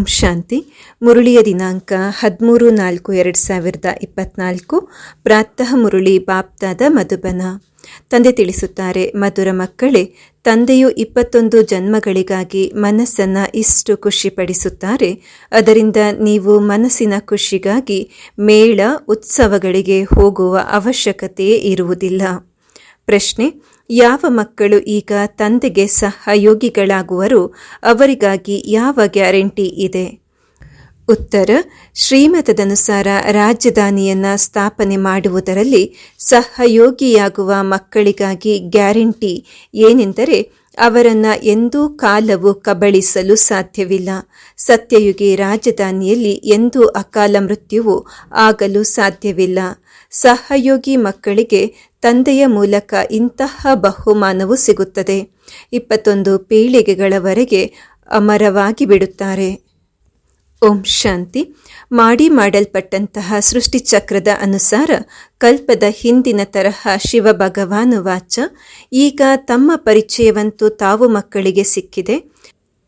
ಓಂ ಶಾಂತಿ. ಮುರುಳಿಯ ದಿನಾಂಕ ಹದಿಮೂರು ನಾಲ್ಕು ಎರಡು ಸಾವಿರದ ಇಪ್ಪತ್ನಾಲ್ಕು. ಪ್ರಾತಃ ಮುರುಳಿ ಬಾಪ್ತಾದ ಮಧುಬನ. ತಂದೆ ತಿಳಿಸುತ್ತಾರೆ, ಮಧುರ ಮಕ್ಕಳೇ, ತಂದೆಯು ಇಪ್ಪತ್ತೊಂದು ಜನ್ಮಗಳಿಗಾಗಿ ಮನಸ್ಸನ್ನು ಇಷ್ಟು ಖುಷಿಪಡಿಸುತ್ತಾರೆ. ಅದರಿಂದ ನೀವು ಮನಸ್ಸಿನ ಖುಷಿಗಾಗಿ ಮೇಳ, ಉತ್ಸವಗಳಿಗೆ ಹೋಗುವ ಅವಶ್ಯಕತೆಯೇ ಇರುವುದಿಲ್ಲ. ಪ್ರಶ್ನೆ ಯಾವ ಮಕ್ಕಳು ಈಗ ತಂದೆಗೆ ಸಹಯೋಗಿಗಳಾಗುವರು, ಅವರಿಗಾಗಿ ಯಾವ ಗ್ಯಾರಂಟಿ ಇದೆ? ಉತ್ತರ, ಶ್ರೀಮತದನುಸಾರ ರಾಜಧಾನಿಯನ್ನು ಸ್ಥಾಪನೆ ಮಾಡುವುದರಲ್ಲಿ ಸಹಯೋಗಿಯಾಗುವ ಮಕ್ಕಳಿಗಾಗಿ ಗ್ಯಾರಂಟಿ ಏನೆಂದರೆ, ಅವರನ್ನು ಎಂದೂ ಕಾಲವು ಕಬಳಿಸಲು ಸಾಧ್ಯವಿಲ್ಲ. ಸತ್ಯಯುಗಿ ರಾಜಧಾನಿಯಲ್ಲಿ ಎಂದೂ ಅಕಾಲ ಮೃತ್ಯುವು ಆಗಲು ಸಾಧ್ಯವಿಲ್ಲ. ಸಹಯೋಗಿ ಮಕ್ಕಳಿಗೆ ತಂದೆಯ ಮೂಲಕ ಇಂತಹ ಬಹುಮಾನವು ಸಿಗುತ್ತದೆ. ಇಪ್ಪತ್ತೊಂದು ಪೀಳಿಗೆಗಳವರೆಗೆ ಅಮರವಾಗಿ ಬಿಡುತ್ತಾರೆ. ಓಂ ಶಾಂತಿ. ಮಾಡಿ ಮಾಡಲ್ಪಟ್ಟಂತಹ ಸೃಷ್ಟಿಚಕ್ರದ ಅನುಸಾರ ಕಲ್ಪದ ಹಿಂದಿನ ತರಹ ಶಿವ ಭಗವಾನು ವಾಚ. ಈಗ ತಮ್ಮ ಪರಿಚಯವಂತೂ ತಾವು ಮಕ್ಕಳಿಗೆ ಸಿಕ್ಕಿದೆ.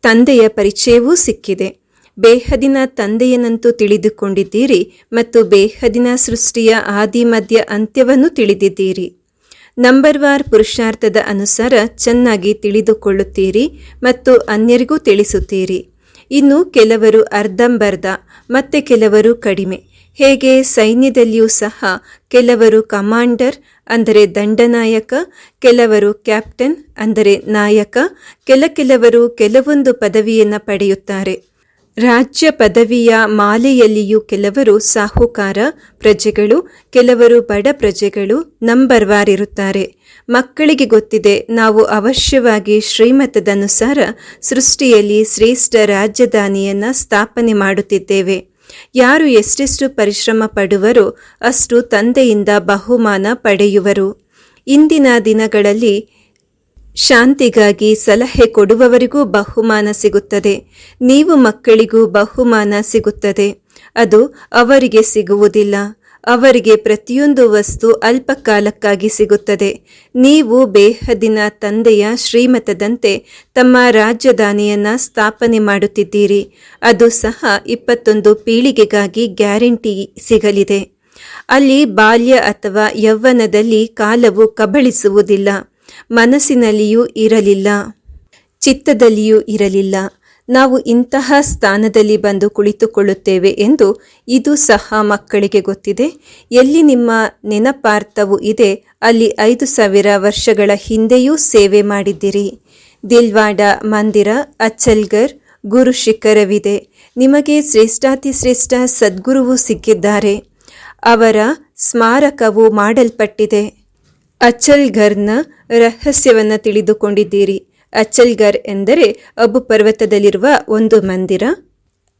ತಂದೆಯ ಪರಿಚಯವೂ ಸಿಕ್ಕಿದೆ. ಬೇಹದಿನ ತಂದೆಯನಂತೂ ತಿಳಿದುಕೊಂಡಿದ್ದೀರಿ ಮತ್ತು ಬೇಹದಿನ ಸೃಷ್ಟಿಯ ಆದಿ ಮಧ್ಯ ಅಂತ್ಯವನ್ನು ತಿಳಿದಿದ್ದೀರಿ. ನಂಬರ್ ವಾರ್ ಪುರುಷಾರ್ಥದ ಅನುಸಾರ ಚೆನ್ನಾಗಿ ತಿಳಿದುಕೊಳ್ಳುತ್ತೀರಿ ಮತ್ತು ಅನ್ಯರಿಗೂ ತಿಳಿಸುತ್ತೀರಿ. ಇನ್ನು ಕೆಲವರು ಅರ್ಧಂಬರ್ಧ, ಮತ್ತೆ ಕೆಲವರು ಕಡಿಮೆ. ಹೇಗೆ? ಸೈನ್ಯದಲ್ಲಿಯೂ ಸಹ ಕೆಲವರು ಕಮಾಂಡರ್, ಅಂದರೆ ದಂಡನಾಯಕ, ಕೆಲವರು ಕ್ಯಾಪ್ಟನ್, ಅಂದರೆ ನಾಯಕ, ಕೆಲ ಕೆಲವರು ಕೆಲವೊಂದು ಪದವಿಯನ್ನು ಪಡೆಯುತ್ತಾರೆ. ರಾಜ್ಯ ಪದವಿಯ ಮಾಲೆಯಲ್ಲಿಯೂ ಕೆಲವರು ಸಾಹುಕಾರ ಪ್ರಜೆಗಳು, ಕೆಲವರು ಬಡ ಪ್ರಜೆಗಳು ನಂಬರ್ವಾರಿರುತ್ತಾರೆ. ವಾರ್ ಮಕ್ಕಳಿಗೆ ಗೊತ್ತಿದೆ, ನಾವು ಅವಶ್ಯವಾಗಿ ಶ್ರೀಮತದನುಸಾರ ಸೃಷ್ಟಿಯಲ್ಲಿ ಶ್ರೇಷ್ಠ ರಾಜಧಾನಿಯನ್ನು ಸ್ಥಾಪನೆ ಮಾಡುತ್ತಿದ್ದೇವೆ. ಯಾರು ಎಷ್ಟೆಷ್ಟು ಪರಿಶ್ರಮ ಪಡುವರೋ ಅಷ್ಟು ತಂದೆಯಿಂದ ಬಹುಮಾನ ಪಡೆಯುವರು. ಇಂದಿನ ದಿನಗಳಲ್ಲಿ ಶಾಂತಿಗಾಗಿ ಸಲಹೆ ಕೊಡುವವರಿಗೂ ಬಹುಮಾನ ಸಿಗುತ್ತದೆ. ನೀವು ಮಕ್ಕಳಿಗೂ ಬಹುಮಾನ ಸಿಗುತ್ತದೆ. ಅದು ಅವರಿಗೆ ಸಿಗುವುದಿಲ್ಲ. ಅವರಿಗೆ ಪ್ರತಿಯೊಂದು ವಸ್ತು ಅಲ್ಪಕಾಲಕ್ಕಾಗಿ ಸಿಗುತ್ತದೆ. ನೀವು ಬೇಹದಿನ ತಂದೆಯ ಶ್ರೀಮತದಂತೆ ತಮ್ಮ ರಾಜಧಾನಿಯನ್ನ ಸ್ಥಾಪನೆ ಮಾಡುತ್ತಿದ್ದೀರಿ. ಅದು ಸಹ ಇಪ್ಪತ್ತೊಂದು ಪೀಳಿಗೆಗಾಗಿ ಗ್ಯಾರಂಟಿ ಸಿಗಲಿದೆ. ಅಲ್ಲಿ ಬಾಲ್ಯ ಅಥವಾ ಯೌವನದಲ್ಲಿ ಕಾಲವು ಕಬಳಿಸುವುದಿಲ್ಲ. ಮನಸ್ಸಿನಲ್ಲಿಯೂ ಇರಲಿಲ್ಲ. ಚಿತ್ತದಲ್ಲಿಯೂ ಇರಲಿಲ್ಲ. ನಾವು ಇಂತಹ ಸ್ಥಾನದಲ್ಲಿ ಬಂದು ಕುಳಿತುಕೊಳ್ಳುತ್ತೇವೆ ಎಂದು ಇದು ಸಹ ಮಕ್ಕಳಿಗೆ ಗೊತ್ತಿದೆ. ಎಲ್ಲಿ ನಿಮ್ಮ ನೆನಪಾರ್ಥವು ಇದೆ. ಅಲ್ಲಿ ಐದು ಸಾವಿರ ವರ್ಷಗಳ ಹಿಂದೆಯೂ ಸೇವೆ ಮಾಡಿದ್ದೀರಿ. ದಿಲ್ವಾಡ ಮಂದಿರ, ಅಚ್ಚಲ್ಗರ್, ಗುರು ಶಿಖರವಿದೆ. ನಿಮಗೆ ಶ್ರೇಷ್ಠಾತಿ ಶ್ರೇಷ್ಠ ಸದ್ಗುರುವು ಸಿಕ್ಕಿದ್ದಾರೆ. ಅವರ ಸ್ಮಾರಕವು ಮಾಡಲ್ಪಟ್ಟಿದೆ. ಅಚಲ್ಗರ್ನ ರಹಸ್ಯವನ್ನು ತಿಳಿದುಕೊಂಡಿದ್ದೀರಿ. ಅಚ್ಚಲ್ಗರ್ ಎಂದರೆ ಅಬು ಪರ್ವತದಲ್ಲಿರುವ ಒಂದು ಮಂದಿರ.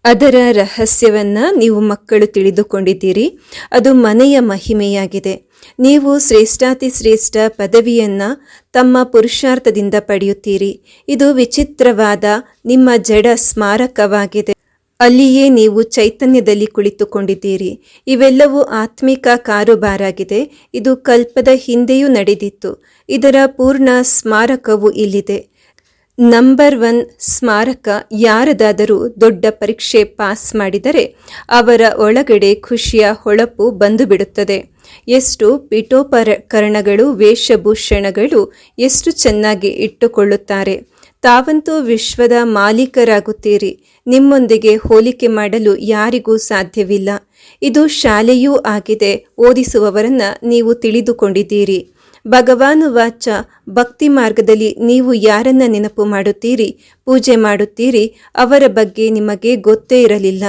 ಅದರ ರಹಸ್ಯವನ್ನ ನೀವು ಮಕ್ಕಳು ತಿಳಿದುಕೊಂಡಿದ್ದೀರಿ. ಅದು ಮನೆಯ ಮಹಿಮೆಯಾಗಿದೆ. ನೀವು ಶ್ರೇಷ್ಠಾತಿ ಶ್ರೇಷ್ಠ ಪದವಿಯನ್ನು ತಮ್ಮ ಪುರುಷಾರ್ಥದಿಂದ ಪಡೆಯುತ್ತೀರಿ. ಇದು ವಿಚಿತ್ರವಾದ ನಿಮ್ಮ ಜಡ ಸ್ಮಾರಕವಾಗಿದೆ. ಅಲ್ಲಿಯೇ ನೀವು ಚೈತನ್ಯದಲ್ಲಿ ಕುಳಿತುಕೊಂಡಿದ್ದೀರಿ. ಇವೆಲ್ಲವೂ ಆತ್ಮಿಕ ಕಾರುಬಾರಾಗಿದೆ. ಇದು ಕಲ್ಪದ ಹಿಂದೆಯೂ ನಡೆದಿತ್ತು. ಇದರ ಪೂರ್ಣ ಸ್ಮಾರಕವು ಇಲ್ಲಿದೆ. ನಂಬರ್ ಒನ್ ಸ್ಮಾರಕ ಯಾರದಾದರೂ ದೊಡ್ಡ ಪರೀಕ್ಷೆ ಪಾಸ್ ಮಾಡಿದರೆ ಅವರ ಒಳಗಡೆ ಖುಷಿಯ ಹೊಳಪು ಬಂದು ಬಿಡುತ್ತದೆ ಎಷ್ಟು ಪೀಠೋಪಕರಣಗಳು, ವೇಷಭೂಷಣಗಳು ಎಷ್ಟು ಚೆನ್ನಾಗಿ ಇಟ್ಟುಕೊಳ್ಳುತ್ತಾರೆ. ತಾವಂತೂ ವಿಶ್ವದ ಮಾಲೀಕರಾಗುತ್ತೀರಿ. ನಿಮ್ಮೊಂದಿಗೆ ಹೋಲಿಕೆ ಮಾಡಲು ಯಾರಿಗೂ ಸಾಧ್ಯವಿಲ್ಲ. ಇದು ಶಾಲೆಯೂ ಆಗಿದೆ. ಓದಿಸುವವರನ್ನ ನೀವು ತಿಳಿದುಕೊಂಡಿದ್ದೀರಿ. ಭಗವಾನು ವಾಚ ಭಕ್ತಿ ಮಾರ್ಗದಲ್ಲಿ ನೀವು ಯಾರನ್ನ ನೆನಪು ಮಾಡುತ್ತೀರಿ, ಪೂಜೆ ಮಾಡುತ್ತೀರಿ, ಅವರ ಬಗ್ಗೆ ನಿಮಗೆ ಗೊತ್ತೇ ಇರಲಿಲ್ಲ.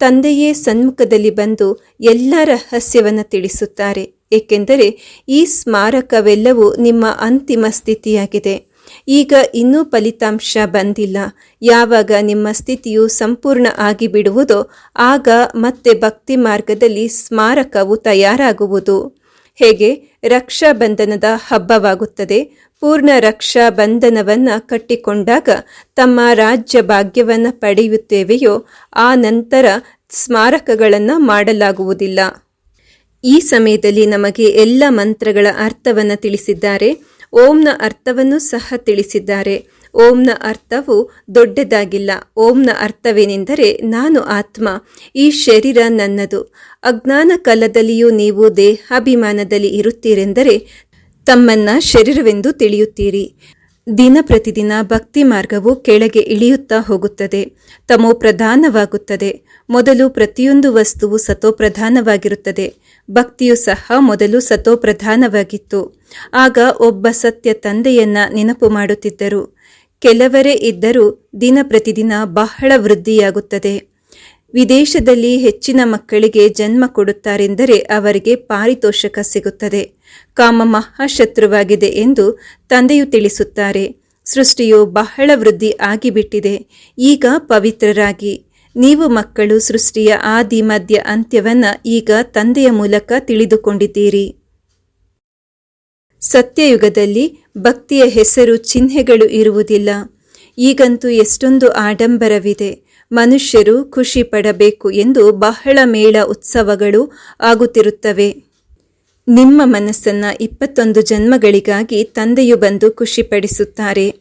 ತಂದೆಯೇ ಸನ್ಮುಖದಲ್ಲಿ ಬಂದು ಎಲ್ಲ ರಹಸ್ಯವನ್ನು ತಿಳಿಸುತ್ತಾರೆ. ಏಕೆಂದರೆ ಈ ಸ್ಮಾರಕವೆಲ್ಲವೂ ನಿಮ್ಮ ಅಂತಿಮ ಸ್ಥಿತಿಯಾಗಿದೆ. ಈಗ ಇನ್ನೂ ಫಲಿತಾಂಶ ಬಂದಿಲ್ಲ. ಯಾವಾಗ ನಿಮ್ಮ ಸ್ಥಿತಿಯು ಸಂಪೂರ್ಣ ಆಗಿಬಿಡುವುದೋ ಆಗ ಮತ್ತೆ ಭಕ್ತಿ ಮಾರ್ಗದಲ್ಲಿ ಸ್ಮಾರಕವು ತಯಾರಾಗುವುದು. ಹೇಗೆ? ರಕ್ಷಾ ಬಂಧನದ ಹಬ್ಬವಾಗುತ್ತದೆ. ಪೂರ್ಣ ರಕ್ಷಾ ಬಂಧನವನ್ನ ಕಟ್ಟಿಕೊಂಡಾಗ ತಮ್ಮ ರಾಜ್ಯ ಭಾಗ್ಯವನ್ನು ಪಡೆಯುತ್ತೇವೆಯೋ, ಆ ನಂತರ ಸ್ಮಾರಕಗಳನ್ನು ಮಾಡಲಾಗುವುದಿಲ್ಲ. ಈ ಸಮಯದಲ್ಲಿ ನಮಗೆ ಎಲ್ಲ ಮಂತ್ರಗಳ ಅರ್ಥವನ್ನು ತಿಳಿಸಿದ್ದಾರೆ. ಓಂನ ಅರ್ಥವನ್ನು ಸಹ ತಿಳಿಸಿದ್ದಾರೆ. ಓಂನ ಅರ್ಥವು ದೊಡ್ಡದಾಗಿಲ್ಲ. ಓಂನ ಅರ್ಥವೇನೆಂದರೆ ನಾನು ಆತ್ಮ, ಈ ಶರೀರ ನನ್ನದು. ಅಜ್ಞಾನ ಕಾಲದಲ್ಲಿಯೂ ನೀವು ದೇಹಾಭಿಮಾನದಲ್ಲಿ ಇರುತ್ತೀರೆಂದರೆ ತಮ್ಮನ್ನ ಶರೀರವೆಂದು ತಿಳಿಯುತ್ತೀರಿ. ದಿನ ಪ್ರತಿದಿನ ಭಕ್ತಿ ಮಾರ್ಗವು ಕೆಳಗೆ ಇಳಿಯುತ್ತಾ ಹೋಗುತ್ತದೆ, ತಮೋ ಪ್ರಧಾನವಾಗುತ್ತದೆ. ಮೊದಲು ಪ್ರತಿಯೊಂದು ವಸ್ತುವು ಸತೋಪ್ರಧಾನವಾಗಿರುತ್ತದೆ ಭಕ್ತಿಯು ಸಹ ಮೊದಲು ಸತೋ ಪ್ರಧಾನವಾಗಿತ್ತು. ಆಗ ಒಬ್ಬ ಸತ್ಯ ತಂದೆಯನ್ನ ನೆನಪು ಮಾಡುತ್ತಿದ್ದರು. ಕೆಲವರೇ ಇದ್ದರೂ ದಿನ ಪ್ರತಿದಿನ ಬಹಳ ವೃದ್ಧಿಯಾಗುತ್ತದೆ. ವಿದೇಶದಲ್ಲಿ ಹೆಚ್ಚಿನ ಮಕ್ಕಳಿಗೆ ಜನ್ಮ ಕೊಡುತ್ತಾರೆಂದರೆ ಅವರಿಗೆ ಪಾರಿತೋಷಕ ಸಿಗುತ್ತದೆ. ಕಾಮ ಮಹಾಶತ್ರುವಾಗಿದೆ ಎಂದು ತಂದೆಯು ತಿಳಿಸುತ್ತಾರೆ. ಸೃಷ್ಟಿಯು ಬಹಳ ವೃದ್ಧಿ ಆಗಿಬಿಟ್ಟಿದೆ. ಈಗ ಪವಿತ್ರರಾಗಿ. ನೀವು ಮಕ್ಕಳು ಸೃಷ್ಟಿಯ ಆದಿ ಮಧ್ಯ ಅಂತ್ಯವನ್ನು ಈಗ ತಂದೆಯ ಮೂಲಕ ತಿಳಿದುಕೊಂಡಿದ್ದೀರಿ. ಸತ್ಯಯುಗದಲ್ಲಿ ಭಕ್ತಿಯ ಹೆಸರು ಚಿಹ್ನೆಗಳು ಇರುವುದಿಲ್ಲ. ಈಗಂತೂ ಎಷ್ಟೊಂದು ಆಡಂಬರವಿದೆ. ಮನುಷ್ಯರು ಖುಷಿ ಪಡಬೇಕು ಎಂದು ಬಹಳ ಮೇಳ ಉತ್ಸವಗಳು ಆಗುತ್ತಿರುತ್ತವೆ. ನಿಮ್ಮ ಮನಸ್ಸನ್ನು ಇಪ್ಪತ್ತೊಂದು ಜನ್ಮಗಳಿಗಾಗಿ ತಂದೆಯು ಬಂದು ಖುಷಿಪಡಿಸುತ್ತಾರೆ.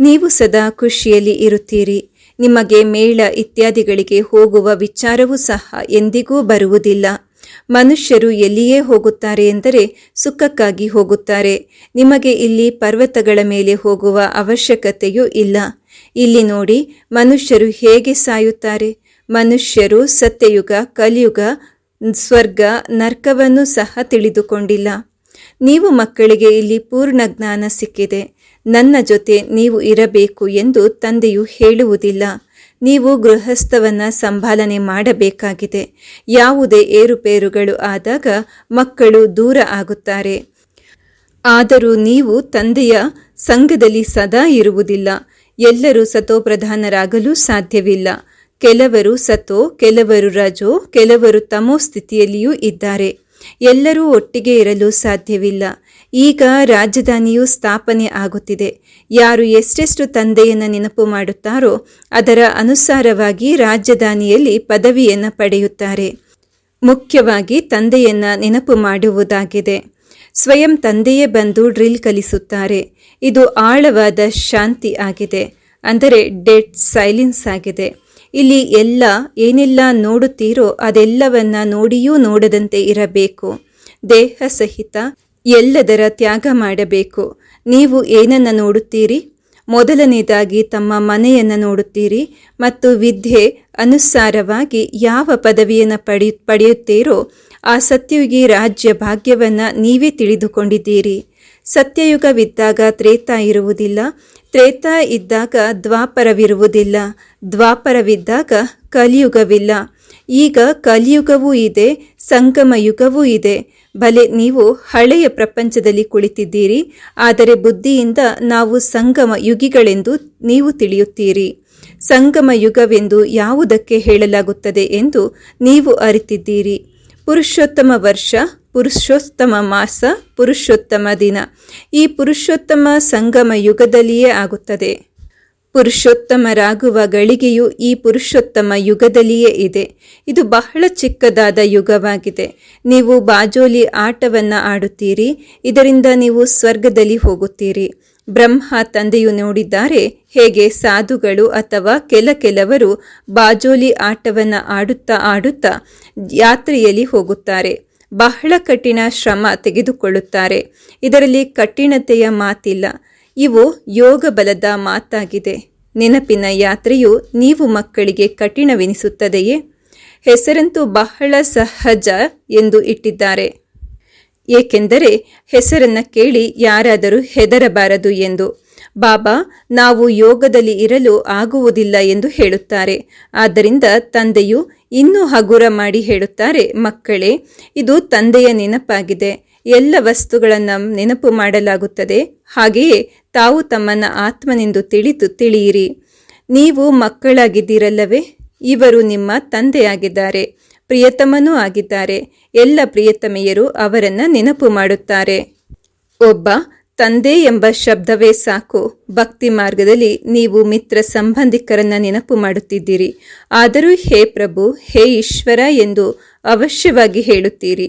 ನೀವು ಸದಾ ಖುಷಿಯಲ್ಲಿ ಇರುತ್ತೀರಿ. ನಿಮಗೆ ಮೇಳ ಇತ್ಯಾದಿಗಳಿಗೆ ಹೋಗುವ ವಿಚಾರವೂ ಸಹ ಎಂದಿಗೂ ಬರುವುದಿಲ್ಲ. ಮನುಷ್ಯರು ಎಲ್ಲಿಯೇ ಹೋಗುತ್ತಾರೆ ಎಂದರೆ ಸುಖಕ್ಕಾಗಿ ಹೋಗುತ್ತಾರೆ. ನಿಮಗೆ ಇಲ್ಲಿ ಪರ್ವತಗಳ ಮೇಲೆ ಹೋಗುವ ಅವಶ್ಯಕತೆಯೂ ಇಲ್ಲ. ಇಲ್ಲಿ ನೋಡಿ, ಮನುಷ್ಯರು ಹೇಗೆ ಸಾಯುತ್ತಾರೆ? ಮನುಷ್ಯರು ಸತ್ಯಯುಗ, ಕಲಿಯುಗ, ಸ್ವರ್ಗ, ನರ್ಕವನ್ನು ಸಹ ತಿಳಿದುಕೊಂಡಿಲ್ಲ. ನೀವು ಮಕ್ಕಳಿಗೆ ಇಲ್ಲಿ ಪೂರ್ಣ ಜ್ಞಾನ ಸಿಕ್ಕಿದೆ. ನನ್ನ ಜೊತೆ ನೀವು ಇರಬೇಕು ಎಂದು ತಂದೆಯು ಹೇಳುವುದಿಲ್ಲ. ನೀವು ಗೃಹಸ್ಥವನ್ನ ಸಂಭಾಲನೆ ಮಾಡಬೇಕಾಗಿದೆ. ಯಾವುದೇ ಏರುಪೇರುಗಳು ಆದಾಗ ಮಕ್ಕಳು ದೂರ ಆಗುತ್ತಾರೆ. ಆದರೂ ನೀವು ತಂದೆಯ ಸಂಘದಲ್ಲಿ ಸದಾ ಇರುವುದಿಲ್ಲ. ಎಲ್ಲರೂ ಸತೋಪ್ರಧಾನರಾಗಲು ಸಾಧ್ಯವಿಲ್ಲ. ಕೆಲವರು ಸತೋ, ಕೆಲವರು ರಜೋ, ಕೆಲವರು ತಮೋ ಸ್ಥಿತಿಯಲ್ಲಿಯೂ ಇದ್ದಾರೆ. ಎಲ್ಲರೂ ಒಟ್ಟಿಗೆ ಇರಲು ಸಾಧ್ಯವಿಲ್ಲ. ಈಗ ರಾಜಧಾನಿಯು ಸ್ಥಾಪನೆ ಆಗುತ್ತಿದೆ. ಯಾರು ಎಷ್ಟೆಷ್ಟು ತಂದೆಯನ್ನು ನೆನಪು ಮಾಡುತ್ತಾರೋ ಅದರ ಅನುಸಾರವಾಗಿ ರಾಜಧಾನಿಯಲ್ಲಿ ಪದವಿಯನ್ನು ಪಡೆಯುತ್ತಾರೆ. ಮುಖ್ಯವಾಗಿ ತಂದೆಯನ್ನ ನೆನಪು ಮಾಡುವುದಾಗಿದೆ. ಸ್ವಯಂ ತಂದೆಯೇ ಬಂದು ಡ್ರಿಲ್ ಕಲಿಸುತ್ತಾರೆ. ಇದು ಆಳವಾದ ಶಾಂತಿ ಆಗಿದೆ. ಅಂದರೆ ಡೆಡ್ ಸೈಲೆನ್ಸ್ ಆಗಿದೆ. ಇಲ್ಲಿ ಎಲ್ಲ ಏನೆಲ್ಲ ನೋಡುತ್ತೀರೋ ಅದೆಲ್ಲವನ್ನ ನೋಡಿಯೂ ನೋಡದಂತೆ ಇರಬೇಕು. ದೇಹ ಸಹಿತ ಎಲ್ಲದರ ತ್ಯಾಗ ಮಾಡಬೇಕು. ನೀವು ಏನನ್ನ ನೋಡುತ್ತೀರಿ? ಮೊದಲನೇದಾಗಿ ತಮ್ಮ ಮನೆಯನ್ನು ನೋಡುತ್ತೀರಿ ಮತ್ತು ವಿದ್ಯೆ ಅನುಸಾರವಾಗಿ ಯಾವ ಪದವಿಯನ್ನು ಪಡೆಯು ಪಡೆಯುತ್ತೀರೋ ಆ ಸತ್ಯಯುಗಿ ರಾಜ್ಯ ಭಾಗ್ಯವನ್ನು ನೀವೇ ತಿಳಿದುಕೊಂಡಿದ್ದೀರಿ. ಸತ್ಯಯುಗವಿದ್ದಾಗ ತ್ರೇತ ಇರುವುದಿಲ್ಲ, ತ್ರೇತ ಇದ್ದಾಗ ದ್ವಾಪರವಿರುವುದಿಲ್ಲ, ದ್ವಾಪರವಿದ್ದಾಗ ಕಲಿಯುಗವಿಲ್ಲ. ಈಗ ಕಲಿಯುಗವೂ ಇದೆ ಸಂಗಮ ಯುಗವೂ ಇದೆ. ಬಲೆ ನೀವು ಹಳೆಯ ಪ್ರಪಂಚದಲ್ಲಿ ಕುಳಿತಿದ್ದೀರಿ, ಆದರೆ ಬುದ್ಧಿಯಿಂದ ನಾವು ಸಂಗಮ ಯುಗಿಗಳೆಂದು ನೀವು ತಿಳಿಯುತ್ತೀರಿ. ಸಂಗಮ ಯುಗವೆಂದು ಯಾವುದಕ್ಕೆ ಹೇಳಲಾಗುತ್ತದೆ ಎಂದು ನೀವು ಅರಿತಿದ್ದೀರಿ. ಪುರುಷೋತ್ತಮ ವರ್ಷ, ಪುರುಷೋತ್ತಮ ಮಾಸ, ಪುರುಷೋತ್ತಮ ದಿನ. ಈ ಪುರುಷೋತ್ತಮ ಸಂಗಮ ಯುಗದಲ್ಲಿಯೇ ಆಗುತ್ತದೆ. ಪುರುಷೋತ್ತಮರಾಗುವ ಗಳಿಗೆಯು ಈ ಪುರುಷೋತ್ತಮ ಯುಗದಲ್ಲಿಯೇ ಇದೆ. ಇದು ಬಹಳ ಚಿಕ್ಕದಾದ ಯುಗವಾಗಿದೆ. ನೀವು ಬಾಜೋಲಿ ಆಟವನ್ನು ಆಡುತ್ತೀರಿ. ಇದರಿಂದ ನೀವು ಸ್ವರ್ಗದಲ್ಲಿ ಹೋಗುತ್ತೀರಿ. ಬ್ರಹ್ಮ ತಂದೆಯು ನೋಡಿದ್ದಾರೆ ಹೇಗೆ ಸಾಧುಗಳು ಅಥವಾ ಕೆಲ ಕೆಲವರು ಬಾಜೋಲಿ ಆಟವನ್ನು ಆಡುತ್ತಾ ಆಡುತ್ತಾ ಯಾತ್ರೆಯಲ್ಲಿ ಹೋಗುತ್ತಾರೆ. ಬಹಳ ಕಠಿಣ ಶ್ರಮ ತೆಗೆದುಕೊಳ್ಳುತ್ತಾರೆ. ಇದರಲ್ಲಿ ಕಠಿಣತೆಯ ಮಾತಿಲ್ಲ. ಇವು ಯೋಗ ಬಲದ ಮಾತಾಗಿದೆ. ನೆನಪಿನ ಯಾತ್ರೆಯು ನೀವು ಮಕ್ಕಳಿಗೆ ಕಠಿಣವೆನಿಸುತ್ತದೆಯೇ? ಹೆಸರಂತೂ ಬಹಳ ಸಹಜ ಎಂದು ಇಟ್ಟಿದ್ದಾರೆ. ಏಕೆಂದರೆ ಹೆಸರನ್ನು ಕೇಳಿ ಯಾರಾದರೂ ಹೆದರಬಾರದು ಎಂದು. ಬಾಬಾ, ನಾವು ಯೋಗದಲ್ಲಿ ಇರಲು ಆಗುವುದಿಲ್ಲ ಎಂದು ಹೇಳುತ್ತಾರೆ. ಆದ್ದರಿಂದ ತಂದೆಯು ಇನ್ನೂ ಹಗುರ ಮಾಡಿ ಹೇಳುತ್ತಾರೆ, ಮಕ್ಕಳೇ, ಇದು ತಂದೆಯ ನೆನಪಾಗಿದೆ. ಎಲ್ಲ ವಸ್ತುಗಳನ್ನು ನೆನಪು ಮಾಡಲಾಗುತ್ತದೆ. ಹಾಗೆಯೇ ತಾವು ತಮ್ಮನ್ನು ಆತ್ಮನೆಂದು ತಿಳಿದು ತಿಳಿಯಿರಿ. ನೀವು ಮಕ್ಕಳಾಗಿದ್ದೀರಲ್ಲವೇ? ಇವರು ನಿಮ್ಮ ತಂದೆಯಾಗಿದ್ದಾರೆ, ಪ್ರಿಯತಮನೂ ಆಗಿದ್ದಾರೆ. ಎಲ್ಲ ಪ್ರಿಯತಮೆಯರು ಅವರನ್ನು ನೆನಪು ಮಾಡುತ್ತಾರೆ. ಒಬ್ಬ ತಂದೆ ಎಂಬ ಶಬ್ದವೇ ಸಾಕು. ಭಕ್ತಿ ಮಾರ್ಗದಲ್ಲಿ ನೀವು ಮಿತ್ರ ಸಂಬಂಧಿಕರನ್ನ ನೆನಪು ಮಾಡುತ್ತಿದ್ದೀರಿ. ಆದರೂ ಹೇ ಪ್ರಭು, ಹೇ ಈಶ್ವರ ಎಂದು ಅವಶ್ಯವಾಗಿ ಹೇಳುತ್ತೀರಿ.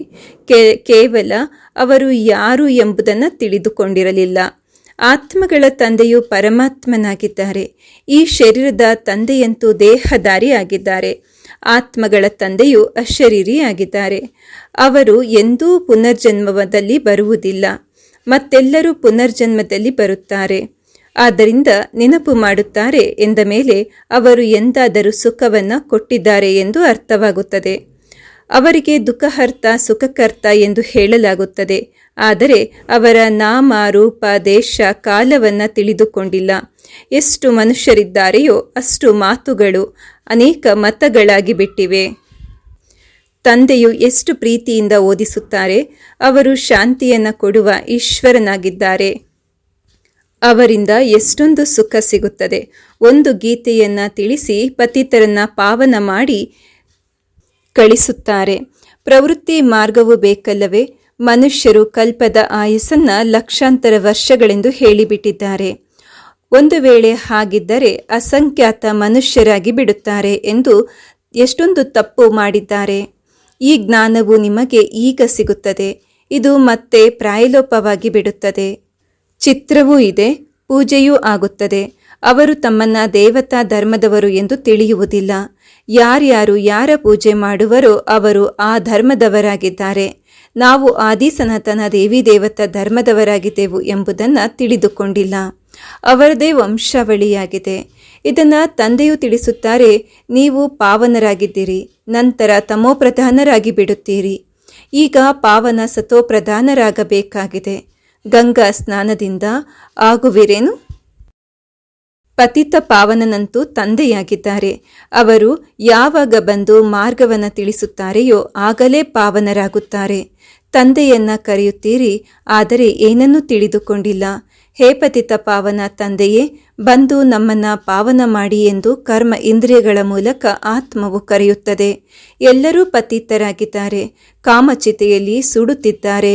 ಕೇವಲ ಅವರು ಯಾರು ಎಂಬುದನ್ನು ತಿಳಿದುಕೊಂಡಿರಲಿಲ್ಲ. ಆತ್ಮಗಳ ತಂದೆಯು ಪರಮಾತ್ಮನಾಗಿದ್ದಾರೆ. ಈ ಶರೀರದ ತಂದೆಯಂತೂ ದೇಹಧಾರಿಯಾಗಿದ್ದಾರೆ. ಆತ್ಮಗಳ ತಂದೆಯು ಅಶರೀರಿಯಾಗಿದ್ದಾರೆ. ಅವರು ಎಂದೂ ಪುನರ್ಜನ್ಮದಲ್ಲಿ ಬರುವುದಿಲ್ಲ. ಮತ್ತೆಲ್ಲರೂ ಪುನರ್ಜನ್ಮದಲ್ಲಿ ಬರುತ್ತಾರೆ. ಆದ್ದರಿಂದ ನೆನಪು ಮಾಡುತ್ತಾರೆ ಎಂದ ಮೇಲೆ ಅವರು ಎಂದಾದರೂ ಸುಖವನ್ನು ಕೊಟ್ಟಿದ್ದಾರೆ ಎಂದು ಅರ್ಥವಾಗುತ್ತದೆ. ಅವರಿಗೆ ದುಃಖಹರ್ತ, ಸುಖಕರ್ತ ಎಂದು ಹೇಳಲಾಗುತ್ತದೆ. ಆದರೆ ಅವರ ನಾಮ, ರೂಪ, ದೇಶ, ಕಾಲವನ್ನು ತಿಳಿದುಕೊಂಡಿಲ್ಲ. ಎಷ್ಟು ಮನುಷ್ಯರಿದ್ದಾರೆಯೋ ಅಷ್ಟು ಮಾತುಗಳು ಅನೇಕ ಮತಗಳಾಗಿ ಬಿಟ್ಟಿವೆ. ತಂದೆಯು ಎಷ್ಟು ಪ್ರೀತಿಯಿಂದ ಓದಿಸುತ್ತಾರೆ, ಅವರು ಶಾಂತಿಯನ್ನು ಕೊಡುವ ಈಶ್ವರನಾಗಿದ್ದಾರೆ. ಅವರಿಂದ ಎಷ್ಟೊಂದು ಸುಖ ಸಿಗುತ್ತದೆ. ಒಂದು ಗೀತೆಯನ್ನು ತಿಳಿಸಿ ಪತಿತರನ್ನ ಪಾವನ ಮಾಡಿ ಕಳಿಸುತ್ತಾರೆ. ಪ್ರವೃತ್ತಿ ಮಾರ್ಗವು ಬೇಕಲ್ಲವೇ? ಮನುಷ್ಯರು ಕಲ್ಪದ ಆಯಸ್ಸನ್ನ ಲಕ್ಷಾಂತರ ವರ್ಷಗಳೆಂದು ಹೇಳಿಬಿಟ್ಟಿದ್ದಾರೆ. ಒಂದು ವೇಳೆ ಹಾಗಿದ್ದರೆ ಅಸಂಖ್ಯಾತ ಮನುಷ್ಯರಾಗಿ ಬಿಡುತ್ತಾರೆ ಎಂದು ಎಷ್ಟೊಂದು ತಪ್ಪು ಮಾಡಿದ್ದಾರೆ. ಈ ಜ್ಞಾನವು ನಿಮಗೆ ಈಗ ಸಿಗುತ್ತದೆ. ಇದು ಮತ್ತೆ ಪ್ರಾಯಲೋಪವಾಗಿ ಬಿಡುತ್ತದೆ. ಚಿತ್ರವೂ ಇದೆ, ಪೂಜೆಯೂ ಆಗುತ್ತದೆ. ಅವರು ತಮ್ಮನ್ನ ದೇವತಾ ಧರ್ಮದವರು ಎಂದು ತಿಳಿಯುವುದಿಲ್ಲ. ಯಾರ್ಯಾರು ಯಾರ ಪೂಜೆ ಮಾಡುವರೋ ಅವರು ಆ ಧರ್ಮದವರಾಗಿದ್ದಾರೆ. ನಾವು ಆದಿ ಸನಾತನ ದೇವಿ ದೇವತಾ ಧರ್ಮದವರಾಗಿದ್ದೆವು ಎಂಬುದನ್ನು ತಿಳಿದುಕೊಂಡಿಲ್ಲ. ಅವರದೇ ವಂಶಾವಳಿಯಾಗಿದೆ. ಇದನ್ನು ತಂದೆಯು ತಿಳಿಸುತ್ತಾರೆ, ನೀವು ಪಾವನರಾಗಿದ್ದೀರಿ, ನಂತರ ತಮೋಪ್ರಧಾನರಾಗಿ ಬಿಡುತ್ತೀರಿ. ಈಗ ಪಾವನ ಸತೋಪ್ರಧಾನರಾಗಬೇಕಾಗಿದೆ. ಗಂಗಾ ಸ್ನಾನದಿಂದ ಆಗುವಿರೇನು? ಪತಿತ ಪಾವನನಂತೂ ತಂದೆಯಾಗಿದ್ದಾರೆ. ಅವರು ಯಾವಾಗ ಬಂದು ಮಾರ್ಗವನ್ನು ತಿಳಿಸುತ್ತಾರೆಯೋ ಆಗಲೇ ಪಾವನರಾಗುತ್ತಾರೆ. ತಂದೆಯನ್ನ ಕರೆಯುತ್ತೀರಿ, ಆದರೆ ಏನನ್ನೂ ತಿಳಿದುಕೊಂಡಿಲ್ಲ. ಹೇ ಪತಿತ ಪಾವನ ತಂದೆಯೇ, ಬಂದು ನಮ್ಮನ್ನ ಪಾವನ ಮಾಡಿ ಎಂದು ಕರ್ಮ ಇಂದ್ರಿಯಗಳ ಮೂಲಕ ಆತ್ಮವು ಕರೆಯುತ್ತದೆ. ಎಲ್ಲರೂ ಪತಿತರಾಗಿದ್ದಾರೆ, ಕಾಮಚಿತೆಯಲ್ಲಿ ಸುಡುತ್ತಿದ್ದಾರೆ.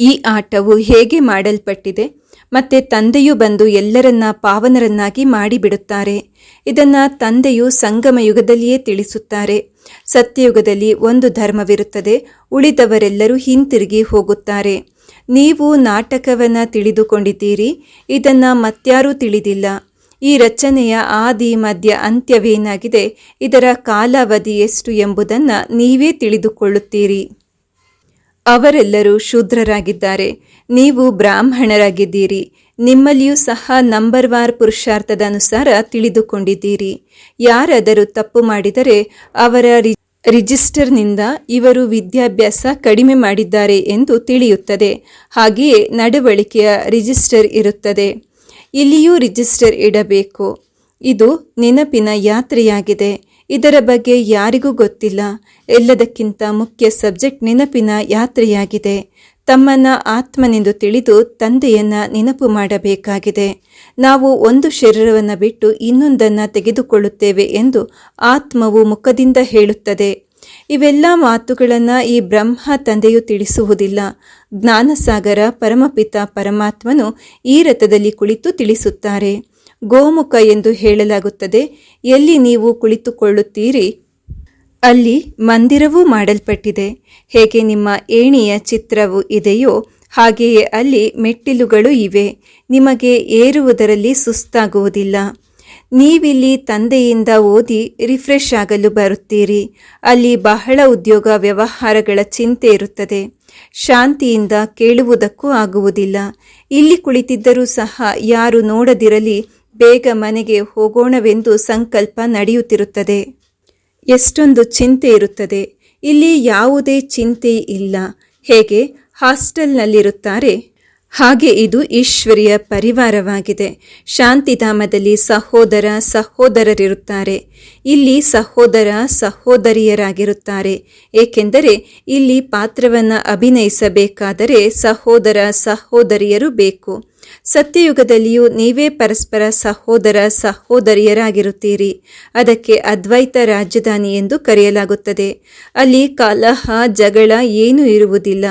ಈ ಆಟವು ಹೇಗೆ ಮಾಡಲ್ಪಟ್ಟಿದೆ? ಮತ್ತೆ ತಂದೆಯು ಬಂದು ಎಲ್ಲರನ್ನ ಪಾವನರನ್ನಾಗಿ ಮಾಡಿಬಿಡುತ್ತಾರೆ. ಇದನ್ನ ತಂದೆಯು ಸಂಗಮ ಯುಗದಲ್ಲಿಯೇ ತಿಳಿಸುತ್ತಾರೆ. ಸತ್ಯಯುಗದಲ್ಲಿ ಒಂದು ಧರ್ಮವಿರುತ್ತದೆ, ಉಳಿದವರೆಲ್ಲರೂ ಹಿಂತಿರುಗಿ ಹೋಗುತ್ತಾರೆ. ನೀವು ನಾಟಕವನ್ನ ತಿಳಿದುಕೊಂಡಿದ್ದೀರಿ, ಇದನ್ನ ಮತ್ಯಾರೂ ತಿಳಿದಿಲ್ಲ. ಈ ರಚನೆಯ ಆದಿ, ಮಧ್ಯ, ಅಂತ್ಯವೇನಾಗಿದೆ, ಇದರ ಕಾಲಾವಧಿ ಎಷ್ಟು ಎಂಬುದನ್ನು ನೀವೇ ತಿಳಿದುಕೊಳ್ಳುತ್ತೀರಿ. ಅವರೆಲ್ಲರೂ ಶೂದ್ರರಾಗಿದ್ದಾರೆ. ನೀವು ಬ್ರಾಹ್ಮಣರಾಗಿದ್ದೀರಿ. ನಿಮ್ಮಲ್ಲಿಯೂ ಸಹ ನಂಬರ್ ವಾರ್ ಪುರುಷಾರ್ಥದ ಅನುಸಾರ ತಿಳಿದುಕೊಂಡಿದ್ದೀರಿ. ಯಾರಾದರೂ ತಪ್ಪು ಮಾಡಿದರೆ ಅವರ ರಿಜಿಸ್ಟರ್ನಿಂದ ಇವರು ವಿದ್ಯಾಭ್ಯಾಸ ಕಡಿಮೆ ಮಾಡಿದ್ದಾರೆ ಎಂದು ತಿಳಿಯುತ್ತದೆ. ಹಾಗೆಯೇ ನಡವಳಿಕೆಯ ರಿಜಿಸ್ಟರ್ ಇರುತ್ತದೆ. ಇಲ್ಲಿಯೂ ರಿಜಿಸ್ಟರ್ ಇಡಬೇಕು. ಇದು ನೆನಪಿನ ಯಾತ್ರೆಯಾಗಿದೆ. ಇದರ ಬಗ್ಗೆ ಯಾರಿಗೂ ಗೊತ್ತಿಲ್ಲ. ಎಲ್ಲದಕ್ಕಿಂತ ಮುಖ್ಯ ಸಬ್ಜೆಕ್ಟ್ ನೆನಪಿನ ಯಾತ್ರೆಯಾಗಿದೆ. ತಮ್ಮನ್ನ ಆತ್ಮನೆಂದು ತಿಳಿದು ತಂದೆಯನ್ನ ನೆನಪು ಮಾಡಬೇಕಾಗಿದೆ. ನಾವು ಒಂದು ಶರೀರವನ್ನು ಬಿಟ್ಟು ಇನ್ನೊಂದನ್ನು ತೆಗೆದುಕೊಳ್ಳುತ್ತೇವೆ ಎಂದು ಆತ್ಮವು ಮುಖದಿಂದ ಹೇಳುತ್ತದೆ. ಇವೆಲ್ಲ ಮಾತುಗಳನ್ನು ಈ ಬ್ರಹ್ಮ ತಂದೆಯು ತಿಳಿಸುವುದಿಲ್ಲ. ಜ್ಞಾನಸಾಗರ ಪರಮಪಿತ ಪರಮಾತ್ಮನು ಈ ರಥದಲ್ಲಿ ಕುಳಿತು ತಿಳಿಸುತ್ತಾರೆ. ಗೋಮುಖ ಎಂದು ಹೇಳಲಾಗುತ್ತದೆ. ಎಲ್ಲಿ ನೀವು ಕುಳಿತುಕೊಳ್ಳುತ್ತೀರಿ ಅಲ್ಲಿ ಮಂದಿರವೂ ಮಾಡಲ್ಪಟ್ಟಿದೆ. ಹೇಗೆ ನಿಮ್ಮ ಏಣಿಯ ಚಿತ್ರವು ಇದೆಯೋ ಹಾಗೆಯೇ ಅಲ್ಲಿ ಮೆಟ್ಟಿಲುಗಳು ಇವೆ. ನಿಮಗೆ ಏರುವುದರಲ್ಲಿ ಸುಸ್ತಾಗುವುದಿಲ್ಲ. ನೀವಿಲ್ಲಿ ತಂದೆಯಿಂದ ಓದಿ ರಿಫ್ರೆಶ್ ಆಗಲು ಬರುತ್ತೀರಿ. ಅಲ್ಲಿ ಬಹಳ ಉದ್ಯೋಗ ವ್ಯವಹಾರಗಳ ಚಿಂತೆ ಇರುತ್ತದೆ. ಶಾಂತಿಯಿಂದ ಕೇಳುವುದಕ್ಕೂ ಆಗುವುದಿಲ್ಲ. ಇಲ್ಲಿ ಕುಳಿತಿದ್ದರೂ ಸಹ ಯಾರು ನೋಡದಿರಲಿ. ಬೇಗ ಮನೆಗೆ ಹೋಗೋಣವೆಂದು ಸಂಕಲ್ಪ ನಡೆಯುತ್ತಿರುತ್ತದೆ. ಎಷ್ಟೊಂದು ಚಿಂತೆ ಇರುತ್ತದೆ. ಇಲ್ಲಿ ಯಾವುದೇ ಚಿಂತೆ ಇಲ್ಲ. ಹೇಗೆ ಹಾಸ್ಟೆಲ್ನಲ್ಲಿರುತ್ತಾರೆ? ಹಾಗೆ ಇದು ಈಶ್ವರಿಯ ಪರಿವಾರವಾಗಿದೆ. ಶಾಂತಿಧಾಮದಲ್ಲಿ ಸಹೋದರ ಸಹೋದರರಿರುತ್ತಾರೆ. ಇಲ್ಲಿ ಸಹೋದರ ಸಹೋದರಿಯರಾಗಿರುತ್ತಾರೆ. ಏಕೆಂದರೆ ಇಲ್ಲಿ ಪಾತ್ರವನ್ನು ಅಭಿನಯಿಸಬೇಕಾದರೆ ಸಹೋದರ ಸಹೋದರಿಯರು ಬೇಕು. ಸತ್ಯಯುಗದಲ್ಲಿಯೂ ನೀವೇ ಪರಸ್ಪರ ಸಹೋದರ ಸಹೋದರಿಯರಾಗಿರುತ್ತೀರಿ. ಅದಕ್ಕೆ ಅದ್ವೈತ ರಾಜಧಾನಿ ಎಂದು ಕರೆಯಲಾಗುತ್ತದೆ. ಅಲ್ಲಿ ಕಲಹ, ಜಗಳ ಏನೂ ಇರುವುದಿಲ್ಲ.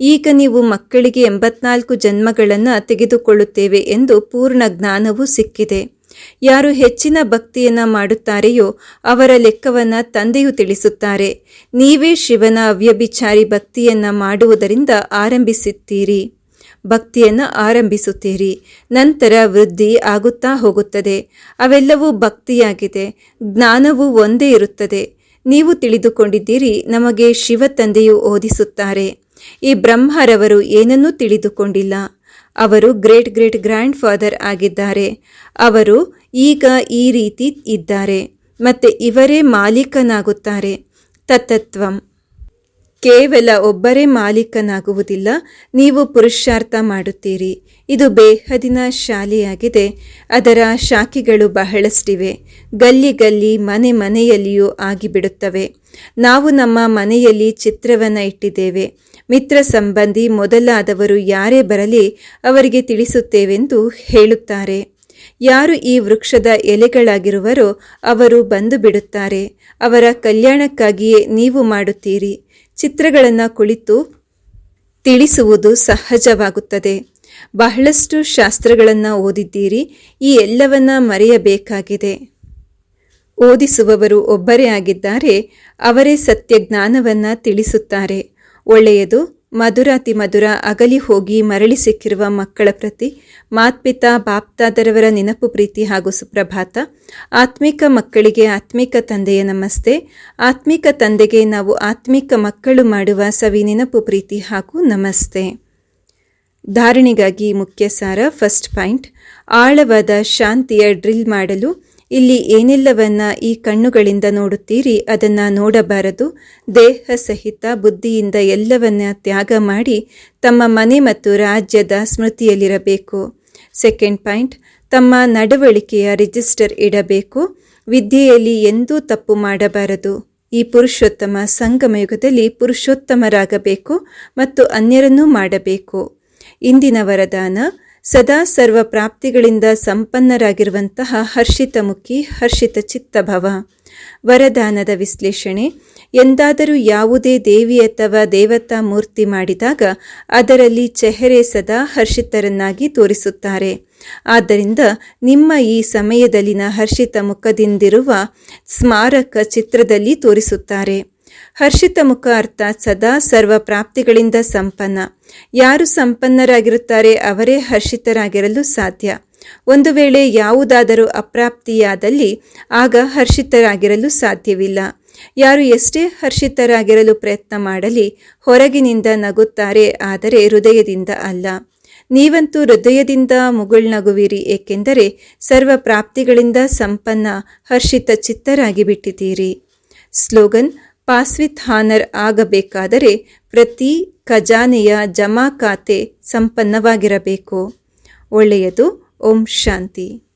ಈಗ ನೀವು ಮಕ್ಕಳಿಗೆ ಎಂಬತ್ನಾಲ್ಕು ಜನ್ಮಗಳನ್ನು ತೆಗೆದುಕೊಳ್ಳುತ್ತೇವೆ ಎಂದು ಪೂರ್ಣ ಜ್ಞಾನವೂ ಸಿಕ್ಕಿದೆ. ಯಾರು ಹೆಚ್ಚಿನ ಭಕ್ತಿಯನ್ನ ಮಾಡುತ್ತಾರೆಯೋ ಅವರ ಲೆಕ್ಕವನ್ನ ತಂದೆಯು ತಿಳಿಸುತ್ತಾರೆ. ನೀವೇ ಶಿವನ ಅವ್ಯಭಿಚಾರಿ ಭಕ್ತಿಯನ್ನ ಮಾಡುವುದರಿಂದ ಆರಂಭಿಸುತ್ತೀರಿ. ಭಕ್ತಿಯನ್ನು ಆರಂಭಿಸುತ್ತೀರಿ. ನಂತರ ವೃದ್ಧಿ ಆಗುತ್ತಾ ಹೋಗುತ್ತದೆ. ಅವೆಲ್ಲವೂ ಭಕ್ತಿಯಾಗಿದೆ. ಜ್ಞಾನವು ಒಂದೇ ಇರುತ್ತದೆ. ನೀವು ತಿಳಿದುಕೊಂಡಿದ್ದೀರಿ, ನಮಗೆ ಶಿವ ತಂದೆಯು ಓದಿಸುತ್ತಾರೆ. ಈ ಬ್ರಹ್ಮರವರು ಏನನ್ನೂ ತಿಳಿದುಕೊಂಡಿಲ್ಲ. ಅವರು ಗ್ರೇಟ್ ಗ್ರೇಟ್ ಗ್ರ್ಯಾಂಡ್ ಫಾದರ್ ಆಗಿದ್ದಾರೆ. ಅವರು ಈಗ ಈ ರೀತಿ ಇದ್ದಾರೆ. ಮತ್ತೆ ಇವರೇ ಮಾಲೀಕನಾಗುತ್ತಾರೆ. ತತ್ತತ್ವಂ. ಕೇವಲ ಒಬ್ಬರೇ ಮಾಲೀಕನಾಗುವುದಿಲ್ಲ. ನೀವು ಪುರುಷಾರ್ಥ ಮಾಡುತ್ತೀರಿ. ಇದು ಬೇಹದಿನ ಶಾಲೆಯಾಗಿದೆ. ಅದರ ಶಾಖೆಗಳು ಬಹಳಷ್ಟಿವೆ. ಗಲ್ಲಿ ಗಲ್ಲಿ ಮನೆ ಮನೆಯಲ್ಲಿಯೂ ಆಗಿಬಿಡುತ್ತವೆ. ನಾವು ನಮ್ಮ ಮನೆಯಲ್ಲಿ ಚಿತ್ರವನ್ನು ಇಟ್ಟಿದ್ದೇವೆ. ಮಿತ್ರ ಸಂಬಂಧಿ ಮೊದಲಾದವರು ಯಾರೇ ಬರಲಿ ಅವರಿಗೆ ತಿಳಿಸುತ್ತೇವೆಂದು ಹೇಳುತ್ತಾರೆ. ಯಾರು ಈ ವೃಕ್ಷದ ಎಲೆಗಳಾಗಿರುವರೋ ಅವರು ಬಂದು ಬಿಡುತ್ತಾರೆ. ಅವರ ಕಲ್ಯಾಣಕ್ಕಾಗಿಯೇ ನೀವು ಮಾಡುತ್ತೀರಿ. ಚಿತ್ರಗಳನ್ನು ಕುಳಿತು ತಿಳಿಸುವುದು ಸಹಜವಾಗುತ್ತದೆ. ಬಹಳಷ್ಟು ಶಾಸ್ತ್ರಗಳನ್ನು ಓದಿದ್ದೀರಿ. ಈ ಎಲ್ಲವನ್ನ ಮರೆಯಬೇಕಾಗಿದೆ. ಓದಿಸುವವರು ಒಬ್ಬರೇ ಆಗಿದ್ದಾರೆ. ಅವರೇ ಸತ್ಯ ಜ್ಞಾನವನ್ನು ತಿಳಿಸುತ್ತಾರೆ. ಒಳ್ಳೆಯದು. ಮಧುರಾತಿ ಮಧುರ ಅಗಲಿ ಹೋಗಿ ಮರಳಿ ಸಿಕ್ಕಿರುವ ಮಕ್ಕಳ ಪ್ರತಿ ಮಾತ್ಪಿತಾ, ಬಾಪ್ತಾದರವರ ನೆನಪು ಪ್ರೀತಿ ಹಾಗೂ ಸುಪ್ರಭಾತ. ಆತ್ಮಿಕ ಮಕ್ಕಳಿಗೆ ಆತ್ಮಿಕ ತಂದೆಯ ನಮಸ್ತೆ. ಆತ್ಮಿಕ ತಂದೆಗೆ ನಾವು ಆತ್ಮಿಕ ಮಕ್ಕಳು ಮಾಡುವ ಸವಿ ನೆನಪು ಪ್ರೀತಿ ಹಾಗೂ ನಮಸ್ತೆ. ಧಾರಣೆಗಾಗಿ ಮುಖ್ಯ ಸಾರ ಫಸ್ಟ್ ಪಾಯಿಂಟ್. ಆಳವಾದ ಶಾಂತಿಯ ಡ್ರಿಲ್ ಮಾಡಲು ಇಲ್ಲಿ ಏನೆಲ್ಲವನ್ನ ಈ ಕಣ್ಣುಗಳಿಂದ ನೋಡುತ್ತೀರಿ, ಅದನ್ನು ನೋಡಬಾರದು. ದೇಹ ಸಹಿತ ಬುದ್ಧಿಯಿಂದ ಎಲ್ಲವನ್ನ ತ್ಯಾಗ ಮಾಡಿ ತಮ್ಮ ಮನೆ ಮತ್ತು ರಾಜ್ಯದ ಸ್ಮೃತಿಯಲ್ಲಿರಬೇಕು. ಸೆಕೆಂಡ್ ಪಾಯಿಂಟ್, ತಮ್ಮ ನಡವಳಿಕೆಯ ರಿಜಿಸ್ಟರ್ ಇಡಬೇಕು. ವಿದ್ಯೆಯಲ್ಲಿ ಎಂದೂ ತಪ್ಪು ಮಾಡಬಾರದು. ಈ ಪುರುಷೋತ್ತಮ ಸಂಗಮಯುಗದಲ್ಲಿ ಪುರುಷೋತ್ತಮರಾಗಬೇಕು ಮತ್ತು ಅನ್ಯರನ್ನೂ ಮಾಡಬೇಕು. ಇಂದಿನ ವರದಾನ ಸದಾ ಸರ್ವ ಪ್ರಾಪ್ತಿಗಳಿಂದ ಸಂಪನ್ನರಾಗಿರುವಂತಹ ಹರ್ಷಿತ ಮುಖಿ, ಹರ್ಷಿತ ಚಿತ್ತಭವ. ವರದಾನದ ವಿಶ್ಲೇಷಣೆ. ಎಂದಾದರೂ ಯಾವುದೇ ದೇವಿ ಅಥವಾ ದೇವತಾ ಮೂರ್ತಿ ಮಾಡಿದಾಗ ಅದರಲ್ಲಿ ಚೆಹರೆ ಸದಾ ಹರ್ಷಿತರನ್ನಾಗಿ ತೋರಿಸುತ್ತಾರೆ. ಆದ್ದರಿಂದ ನಿಮ್ಮ ಈ ಸಮಯದಲ್ಲಿನ ಹರ್ಷಿತ ಮುಖದಿಂದಿರುವ ಸ್ಮಾರಕ ಚಿತ್ರದಲ್ಲಿ ತೋರಿಸುತ್ತಾರೆ. ಹರ್ಷಿತ ಮುಖ ಅರ್ಥ ಸದಾ ಸರ್ವ ಪ್ರಾಪ್ತಿಗಳಿಂದ ಸಂಪನ್ನ. ಯಾರು ಸಂಪನ್ನರಾಗಿರುತ್ತಾರೆ ಅವರೇ ಹರ್ಷಿತರಾಗಿರಲು ಸಾಧ್ಯ. ಒಂದು ವೇಳೆ ಯಾವುದಾದರೂ ಅಪ್ರಾಪ್ತಿಯಾದಲ್ಲಿ, ಆಗ ಹರ್ಷಿತರಾಗಿರಲು ಸಾಧ್ಯವಿಲ್ಲ. ಯಾರು ಎಷ್ಟೇ ಹರ್ಷಿತರಾಗಿರಲು ಪ್ರಯತ್ನ ಮಾಡಲಿ, ಹೊರಗಿನಿಂದ ನಗುತ್ತಾರೆ, ಆದರೆ ಹೃದಯದಿಂದ ಅಲ್ಲ. ನೀವಂತೂ ಹೃದಯದಿಂದ ಮುಗುಳ್ನಗುವಿರಿ ಏಕೆಂದರೆ ಸರ್ವ ಪ್ರಾಪ್ತಿಗಳಿಂದ ಸಂಪನ್ನ, ಹರ್ಷಿತ ಚಿತ್ತರಾಗಿ ಬಿಟ್ಟಿದ್ದೀರಿ. ಸ್ಲೋಗನ್ ಪಾಸ್ವಿತ್ ಹಾನರ್ ಆಗಬೇಕಾದರೆ ಪ್ರತಿ ಖಜಾನೆಯ ಜಮಾ ಖಾತೆ ಸಂಪನ್ನವಾಗಿರಬೇಕು. ಒಳ್ಳೆಯದು. ಓಂ ಶಾಂತಿ.